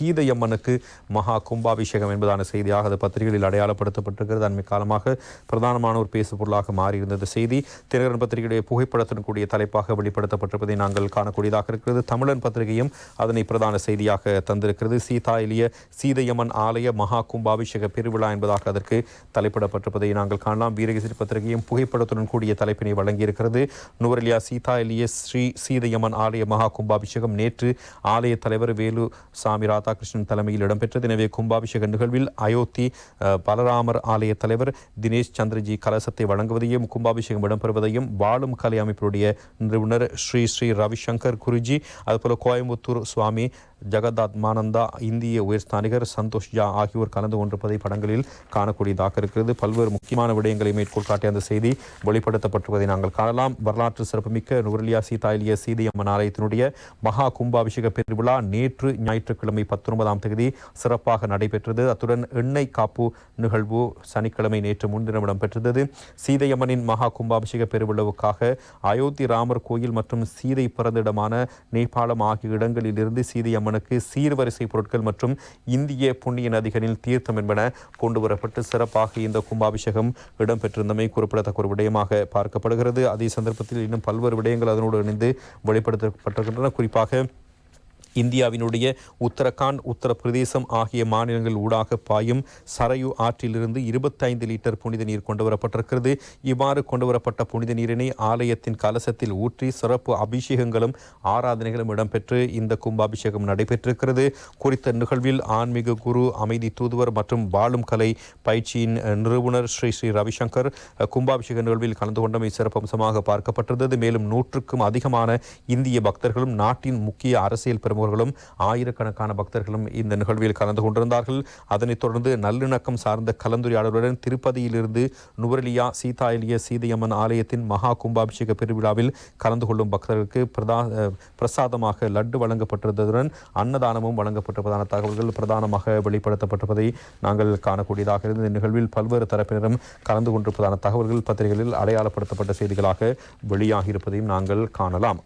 சீதையம்மனுக்கு மகா கும்பாபிஷேகம் என்பதான செய்தியாக அது பத்திரிகைகளில் அடையாளப்படுத்தப்பட்டிருக்கிறது. அண்மை காலமாக பிரதானமான ஒரு பேசுபொருளாக மாறியிருந்தது. செய்தி தினகரன் பத்திரிகையுடைய புகைப்படத்துடன் கூடிய தலைப்பாக வெளிப்படுத்தப்பட்டிருப்பதை நாங்கள் காணக்கூடியதாக இருக்கிறது. தமிழன் பத்திரிகையும் அதனை பிரதான செய்தியாக தந்திருக்கிறது. சீதா எளிய சீதையம்மன் ஆலய மகா கும்பாபிஷேக பெருவிழா என்பதாக அதற்கு தலைப்பிடப்பட்டிருப்பதை நாங்கள் காணலாம். வீரகேசரி பத்திரிகையும் புகைப்படத்துடன் கூடிய தலைப்பினை வழங்கியிருக்கிறது. நுவரெலியா சீதா எளிய ஸ்ரீ சீதையம்மன் ஆலய மகா கும்பாபிஷேகம் நேற்று ஆலய தலைவர் வேலு சாமி ராதாகிருஷ்ணன் தலைமையில் இடம்பெற்றது. எனவே கும்பாபிஷேக நிகழ்வில் அயோத்தி பலராமர் ஆலய தலைவர் தினேஷ் சந்திரஜி கலசத்தை வழங்குவதையும் கும்பாபிஷேகம் இடம்பெறுவதையும் வாழும் கலை அமைப்பினுடைய நிறுவனர் ஸ்ரீ ஸ்ரீ ரவிசங்கர் குருஜி அதுபோல கோயம்புத்தூர் சுவாமி ஜெகதாத்மானந்தா இந்திய உயர்ஸ்தானிகர் சந்தோஷ் ஜா ஆகியோர் கலந்து கொண்டிருப்பதை படங்களில் காணக்கூடியதாக இருக்கிறது. பல்வேறு முக்கியமான விடயங்களை மேற்கோள் காட்டிய அந்த செய்தி வெளிப்படுத்தப்பட்டிருப்பதை நாங்கள் காணலாம். வரலாற்று சிறப்புமிக்க நுவரெலியா சீதாயிலிய சீதையம்மன் ஆலயத்தினுடைய மகா கும்பாபிஷேக பெருவிழா நேற்று ஞாயிற்றுக்கிழமை பத்தொன்பதாம் தேதி சிறப்பாக நடைபெற்றது. அத்துடன் எண்ணெய் காப்பு நிகழ்வு சனிக்கிழமை நேற்று முன்தினம் இடம்பெற்றது சீதையம்மனின் மகா கும்பாபிஷேக பெருவிழாவுக்காக அயோத்தி ராமர் கோயில் மற்றும் சீதை பிறந்த இடமான நேபாளம் ஆகிய இடங்களிலிருந்து அம்மனுக்கு சீர்வரிசை பொருட்கள் மற்றும் இந்திய புண்ணிய நதிகளில் தீர்த்தம் என்பன கொண்டு வரப்பட்டு சிறப்பாக இந்த கும்பாபிஷேகம் இடம்பெற்றிருந்தமை குறிப்பிடத்தக்க ஒரு விடயமாக பார்க்கப்படுகிறது. அதே சந்தர்ப்பத்தில் இன்னும் பல்வேறு விடயங்கள் அதனோடு இணைந்து வெளிப்படுத்தப்பட்டிருக்கின்றன. குறிப்பாக இந்தியாவினுடைய உத்தரகாண்ட் உத்தரப்பிரதேசம் ஆகிய மாநிலங்கள் ஊடாக பாயும் சரையு ஆற்றிலிருந்து இருபத்தைந்து லிட்டர் புனித நீர் கொண்டு வரப்பட்டிருக்கிறது இவ்வாறு கொண்டு வரப்பட்ட புனித நீரினை ஆலயத்தின் கலசத்தில் ஊற்றி சிறப்பு அபிஷேகங்களும் ஆராதனைகளும் இடம்பெற்று இந்த கும்பாபிஷேகம் நடைபெற்றிருக்கிறது. குறித்த நிகழ்வில் ஆன்மீக குரு அமைதி தூதுவர் மற்றும் வாழும் கலை பயிற்சியின் நிறுவனர் ஸ்ரீ ஸ்ரீ ரவிசங்கர் கும்பாபிஷேக நிகழ்வில் கலந்து கொண்டமை சிறப்பம்சமாக பார்க்கப்பட்டிருந்தது. மேலும் நூற்றுக்கும் அதிகமான இந்திய பக்தர்களும் நாட்டின் முக்கிய அரசியல் பிரமுகர்களும் ஆயிரக்கணக்கான பக்தர்களும் இந்த நிகழ்வில் கலந்து கொண்டிருந்தார்கள். அதனைத் தொடர்ந்து நல்லிணக்கம் சார்ந்த கலந்துரையாடலுடன் திருப்பதியிலிருந்து நுவரெலியா சீதா எலிய சீதையம்மன் ஆலயத்தின் மகா கும்பாபிஷேக பெருவிழாவில் கலந்து கொள்ளும் பக்தர்களுக்கு பிரதா அஹ், பிரசாதமாக லட்டு வழங்கப்பட்டிருந்ததுடன் அன்னதானமும் வழங்கப்பட்டிருப்பதான தகவல்கள் பிரதானமாக வெளிப்படுத்தப்பட்டிருப்பதை நாங்கள் காணக்கூடியதாக இருந்த இந்த நிகழ்வில் பல்வேறு தரப்பினரும் கலந்து கொண்டிருப்பதான தகவல்கள் பத்திரிகைகளில் அடையாளப்படுத்தப்பட்ட செய்திகளாக வெளியாகியிருப்பதையும் நாங்கள் காணலாம்.